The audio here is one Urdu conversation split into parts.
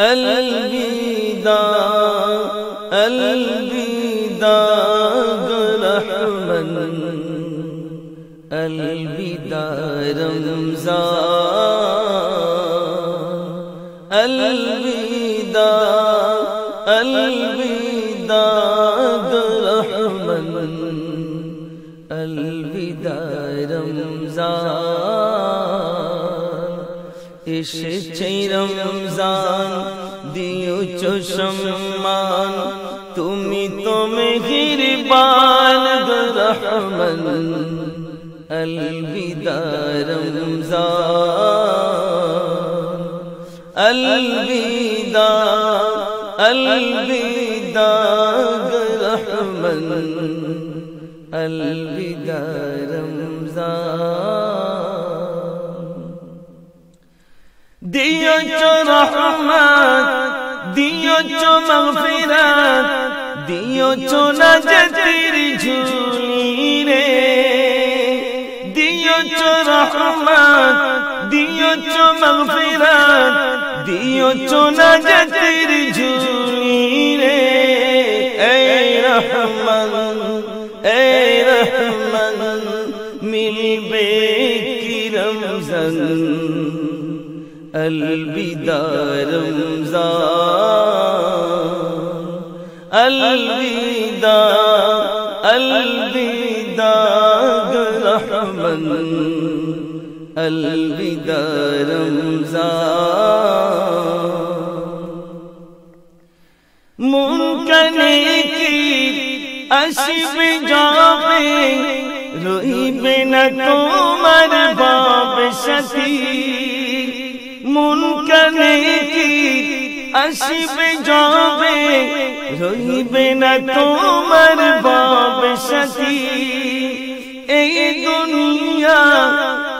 الوداع الوداع رحمن. الوداع رمضان الوداع الوداع رحمن. الوداع رمضان عشق رمضان دیو چشمان تمی تو مہربان رحمن، الوداع رمضان، الوداع الوداع رحمن، الوداع رمضان۔ دیو چو رحمت دیو چو مغفرت دیو چو نجت تیری جھولی رے دیو چو رحمت دیو چو مغفرت دیو چو نجت تیری جھولی رے اے رحمت اے رحمت مل بے کرم زن الوداع رمضان. الوداع الوداع رحمن الوداع رمضان. ممکن کی اشب جاپے روئی بن تو مر باپ شتی منکنے اشب جاوے روئی بنا تمر باب شتی اے دنیا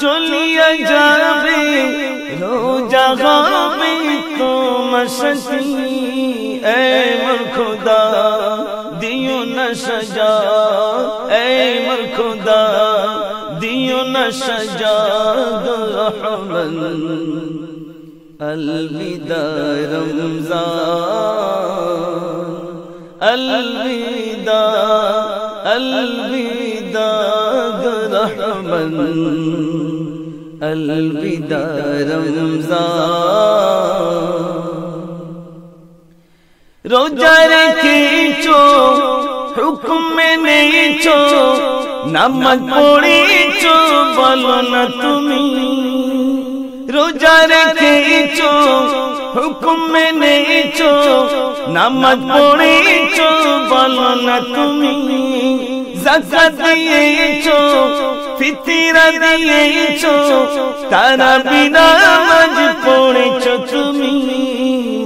چلیا جاوے، رو جاگا میں تم شتی اے مر خدا، دیو نہ سجا۔ اے مر خدا، دیو نہ سجا۔ رحمن الوداع رمضان. الوداع الوداع رحمن. الوداع رمضان. روزہ رکھیچو حکم میں چو نمک پوڑی چو بولو نہ تمہیں. روجہ رکھیچو মেনেছো নামাজ পড়েছো বলো না তুমি জাকাত দিয়েছো ফিতরা দিয়েছো তারা বিনা নামাজ পড়েছো তুমি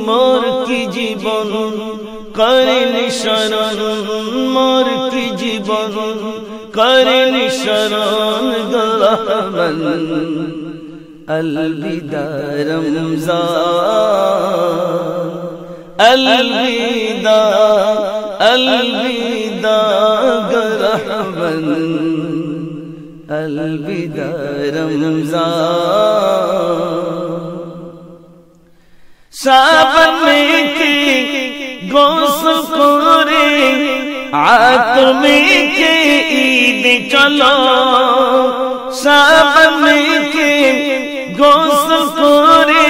মোর কি জীবন করেনি শরণ মোর কি জীবন করেনি শরণ গলহমন الوداع رمضان الوداع الوداع گرہبن الوداع، رمضان۔ سابن کے گوس پورے آتم کے عید چلو سابن کے گوس پورے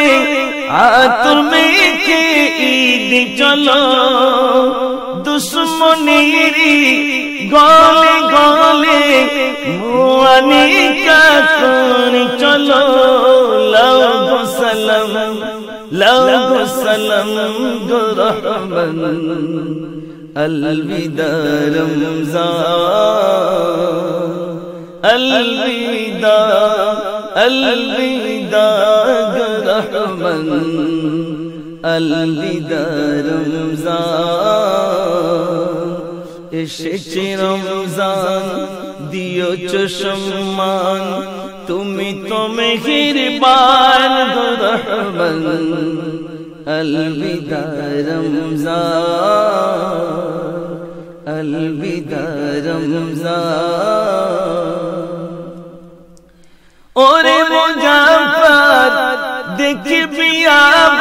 آتم کے عید چلو دشمنی گالے گالے، موانی کا کون چلو لوگ سلم لوگ سلم گرحمن الوداع رمضان الویدہ الوداع رحمن الوداع رمضان এসেছে রমজান দিয়েছ সম্মান তুমি তো মেহেরবান রহমান الوداع رمضان الوداع رمضان ওরে মুজাফর দেখবি আবাদ